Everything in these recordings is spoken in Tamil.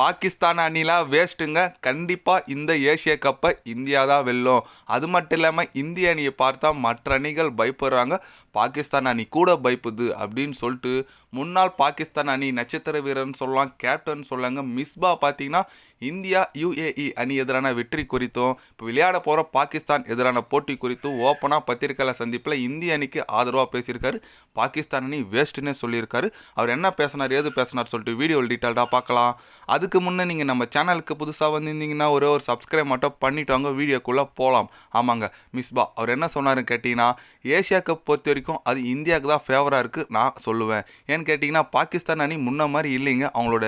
பாகிஸ்தான் அணிலாம் வேஸ்ட்டுங்க. கண்டிப்பாக இந்த ஏஷிய கப்பை இந்தியா தான் வெல்லும். அது மட்டும் இல்லாமல் இந்திய அணியை பார்த்தா மற்ற அணிகள் பயப்படுறாங்க. பாகிஸ்தான் அணி கூட பயப்புது அப்படின்னு சொல்லிட்டு முன்னாள் பாகிஸ்தான் அணி நட்சத்திர வீரர்னு சொல்லலாம் கேப்டன் சொல்லாங்க மிஸ்பா பார்த்தீங்கன்னா இந்தியா யுஏஇ அணி எதிரான வெற்றி குறித்தும் இப்போ விளையாட போகிற பாகிஸ்தான் எதிரான போட்டி குறித்தும் ஓப்பனாக பத்திரிக்கையாளர் சந்திப்பில் இந்திய அணிக்கு ஆதரவாக பேசியிருக்காரு. பாகிஸ்தான் அணி வேஸ்ட்டுன்னே சொல்லியிருக்காரு. அவர் என்ன பேசினார் ஏது பேசினார் சொல்லிட்டு வீடியோவில் டீட்டெயில்டாக பார்க்கலாம். அது அதுக்கு முன்னே நீங்கள் நம்ம சேனலுக்கு புதுசாக வந்திருந்தீங்கன்னா ஒரே ஒரு சப்ஸ்கிரைப் மட்டும் பண்ணிட்டு வாங்க வீடியோக்குள்ளே போகலாம் ஆமாங்க மிஸ்பா அவர் என்ன சொன்னாருன்னு கேட்டிங்கன்னா ஏஷியா கப் பொறுத்த வரைக்கும் அது இந்தியாவுக்கு தான் ஃபேவராக இருக்குது நான் சொல்லுவேன். ஏன்னு கேட்டிங்கன்னா பாகிஸ்தான் அணி முன்ன மாதிரி இல்லைங்க. அவங்களோட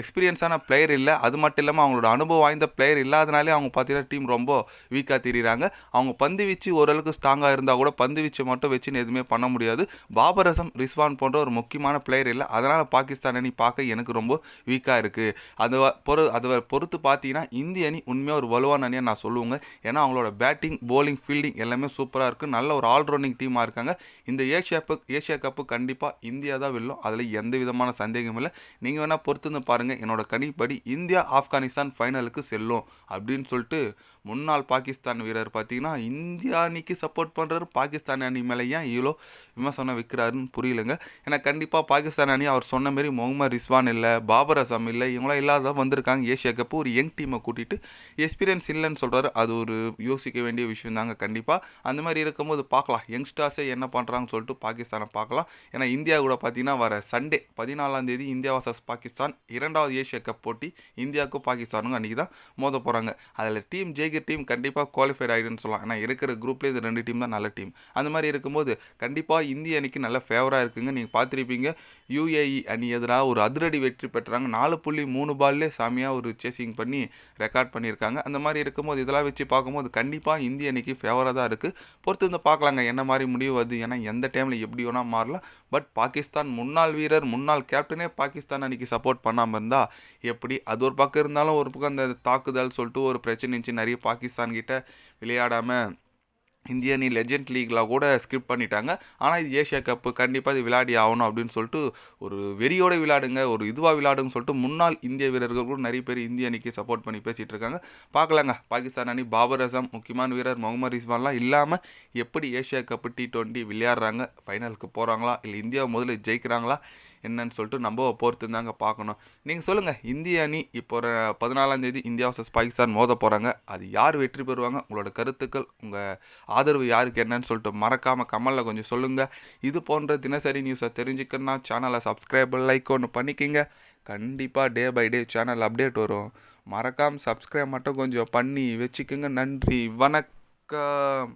எக்ஸ்பீரியன்ஸான பிளேயர் இல்லை. அது மட்டும் இல்லாமல் அவங்களோட அனுபவம் வாய்ந்த பிளேயர் இல்லாதனாலே அவங்க பார்த்தீங்கன்னா டீம் ரொம்ப வீக்காக தெரியுறாங்க. அவங்க பந்து வீச்சு ஓரளவுக்கு ஸ்ட்ராங்காக இருந்தால் கூட பந்து வீச்சை மட்டும் வச்சுன்னு எதுவுமே பண்ண முடியாது. பாபர் அசம் ரிஸ்வான் போன்ற ஒரு முக்கியமான பிளேயர் இல்லை. அதனால் பாகிஸ்தான் அணி பார்க்க எனக்கு ரொம்ப வீக்காக இருக்குது அது பொறு அதை பொறுத்து பார்த்தீங்கன்னா இந்திய அணி உண்மையாக ஒரு வலுவான அணியாக நான் சொல்லுவேங்க. ஏன்னா அவங்களோட பேட்டிங் போலிங் ஃபீல்டிங் எல்லாமே சூப்பராக இருக்குது நல்ல ஒரு ஆல்ரவுண்டிங் டீமாக இருக்காங்க. இந்த ஏஷியா கப் ஏஷியா கப்பு கண்டிப்பாக இந்தியா தான் வெல்லும். அதில் எந்த விதமான சந்தேகமும் இல்லை. நீங்கள் வேணால் பொறுத்து வந்து பாருங்கள் என்னோட கணிப்படி இந்தியா ஆப்கானிஸ்தான் ஃபைனலுக்கு செல்லும் அப்படின்னு சொல்லிட்டு முன்னாள் பாகிஸ்தான் வீரர் பார்த்தீங்கன்னா இந்தியா அணிக்கு சப்போர்ட் பண்ணுறாரு பாகிஸ்தான் அணி மேலே ஏன் இவ்வளோ விமர்சனம் வைக்கிறாருன்னு புரியலங்க. ஏன்னா கண்டிப்பாக பாகிஸ்தான் அணி அவர் சொன்ன மாரி முகமது ரிஸ்வான் இல்லை பாபர் அசாம் இல்லை இவங்களாம் இல்லாத வந்திருக்காங்க. ஏஷியா கப்பு ஒரு யங் டீமை கூட்டிகிட்டு எக்ஸ்பீரியன்ஸ் இல்லைன்னு சொல்கிறாரு அது ஒரு யோசிக்க வேண்டிய விஷயம் தாங்க கண்டிப்பாக அந்த மாதிரி இருக்கும்போது பார்க்கலாம். யங்ஸ்டர்ஸே என்ன பண்ணுறாங்கன்னு சொல்லிட்டு பாகிஸ்தானை பார்க்கலாம். ஏன்னா இந்தியா கூட பார்த்தீங்கன்னா வர சண்டே பதினாலாம் தேதி இந்தியா வாசஸ் பாகிஸ்தான் இரண்டாவது ஏஷியா கப் போட்டி இந்தியாவுக்கும் பாகிஸ்தானுக்கும் அன்றைக்கி தான் மோத போகிறாங்க அதில் டீம் ஜெயிக்கிற டீம் கண்டிப்பாக குவாலிஃபைட் ஆகிடுன்னு சொல்லலாம். ஏன்னா இருக்கிற குரூப்லேயே இந்த ரெண்டு டீம் தான் நல்ல டீம் அந்த மாதிரி இருக்கும்போது கண்டிப்பாக இந்திய அணிக்கு நல்ல ஃபேவராக இருக்குங்க. நீங்கள் பார்த்துருப்பீங்க யூஏஇ அணி எதிராக ஒரு அதிரடி வெற்றி பெற்றாங்க. நாலு புள்ளி மூணு பால்லே சாமியாக ஒரு சேசிங் பண்ணி ரெக்கார்ட் பண்ணியிருக்காங்க. அந்த மாதிரி இருக்கும்போது இதெல்லாம் வச்சு பார்க்கும்போது கண்டிப்பாக இந்திய அணிக்கு ஃபேவராக தான் இருக்குது பொறுத்து வந்து பார்க்கலாங்க. என்ன மாதிரி முடிவு வருது? ஏன்னா எந்த டைமில் எப்படி வேணால் மாறலாம். பட் பாகிஸ்தான் முன்னாள் வீரர் முன்னாள் கேப்டனே பாகிஸ்தான் அன்றைக்கி சப்போர்ட் பண்ண பண்ணாமல் இருந்தால் எப்படி? அது ஒரு பக்கம் இருந்தாலும் ஒரு பக்கம் அந்த தாக்குதல் சொல்லிட்டு ஒரு பிரச்சனை இருந்துச்சு. நிறைய பாகிஸ்தான் கிட்ட விளையாடாமல் இந்திய அணி லெஜெண்ட் லீக்ல கூட ஸ்கிப் பண்ணிட்டாங்க. ஆனால் இது ஏஷியா கப்பு கண்டிப்பாக இது விளையாடி ஆகணும் அப்படின்னு சொல்லிட்டு ஒரு வெறியோட விளையாடுங்க ஒரு இதுவாக விளையாடுங்கன்னு சொல்லிட்டு முன்னாள் இந்திய வீரர்கள் கூட நிறைய பேர் இந்திய அணிக்கு சப்போர்ட் பண்ணி பேசிகிட்டு இருக்காங்க. பார்க்கலாங்க. பாகிஸ்தான் அணி பாபர் அசம் முக்கியமான வீரர் முகமது ரிஸ்வான்லாம் இல்லாமல் எப்படி ஏஷியா கப்பு டி டுவெண்ட்டி விளையாடுறாங்க? ஃபைனலுக்கு போகிறாங்களா இல்லை இந்தியா முதல்ல ஜெயிக்கிறாங்களா? என்னன்னு சொல்லிட்டு நம்ம பொறுத்து தாங்க பார்க்கணும். நீங்கள் சொல்லுங்கள் இந்திய அணி இப்போ ஒரு பதினாலாம் தேதி இந்தியா வர்சஸ் பாகிஸ்தான் மோத போகிறாங்க அது யார் வெற்றி பெறுவாங்க? உங்களோட கருத்துக்கள் உங்கள் ஆதரவு யாருக்கு என்னன்னு சொல்லிட்டு மறக்காமல் கமலில் கொஞ்சம் சொல்லுங்கள் இது போன்ற தினசரி நியூஸை தெரிஞ்சுக்கணும்னா சேனலை சப்ஸ்கிரைப் லைக் ஒன்று பண்ணிக்கிங்க. கண்டிப்பாக day by day channel update வரும். மறக்காமல் சப்ஸ்கிரைப் மட்டும் கொஞ்சம் பண்ணி வச்சுக்கோங்க. நன்றி வணக்கம்.